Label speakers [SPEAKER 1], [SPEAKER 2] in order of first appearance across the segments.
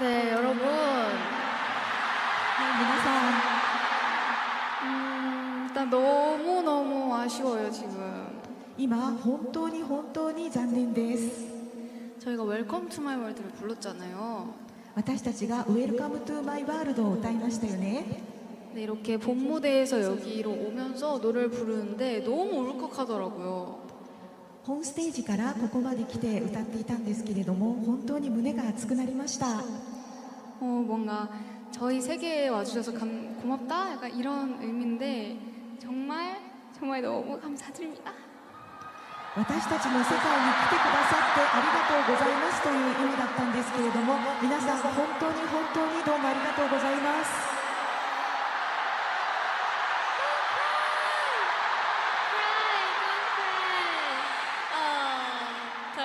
[SPEAKER 1] 네, 여러분.
[SPEAKER 2] はい、皆さん、
[SPEAKER 1] 음, 일단 너무너무 아쉬워요, 지금.
[SPEAKER 2] 今、本当に本当に残念です。
[SPEAKER 1] 저희가 웰컴 투 마이 월드를 불렀잖아요.
[SPEAKER 2] 私たちが「Welcome to my world」を歌いましたよね。
[SPEAKER 1] 근데 이렇게 본 무대에서 여기로 오면서 노래를 부르는데 너무 울컥하더라고요.
[SPEAKER 2] 本ステージからここまで来て歌っていたんですけれども本当に胸が熱くなりました
[SPEAKER 1] 어, 뭔가 저희 세계에 와주셔서 감, 고맙다? 약간 이런 의미인데 정말 정말 너무 감사드립니다.
[SPEAKER 2] 私たちの世界に来てくださってありがとうございますという意味だったんですけれども皆さん本当に本当にどうもありがとうござ がとうございました。
[SPEAKER 1] 아,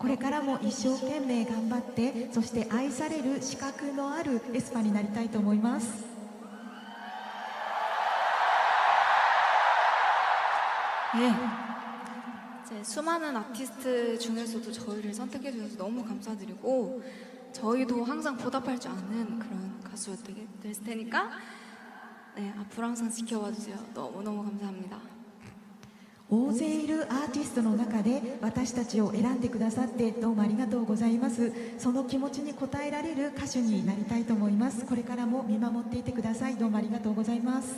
[SPEAKER 2] これからも一生懸命頑張ってそして愛される資格のあるエスパになりたいと思います
[SPEAKER 1] 예. 이제 수많은 아티스트 중에서도 저희를 선택해 주셔서 너무 감사드리고 저희도 항상 보답할 줄 아는 그런 가수가 되게 될 테니까 네 앞으로 항상 지켜봐 주세요. 너무 너무 감사합니다.
[SPEAKER 2] 大勢いるアーティストの中で私たちを選んでくださってどうもありがとうございます。その気持ちに応えられる歌手になりたいと思います。これからも見守っていてください。どうもありがとうございます。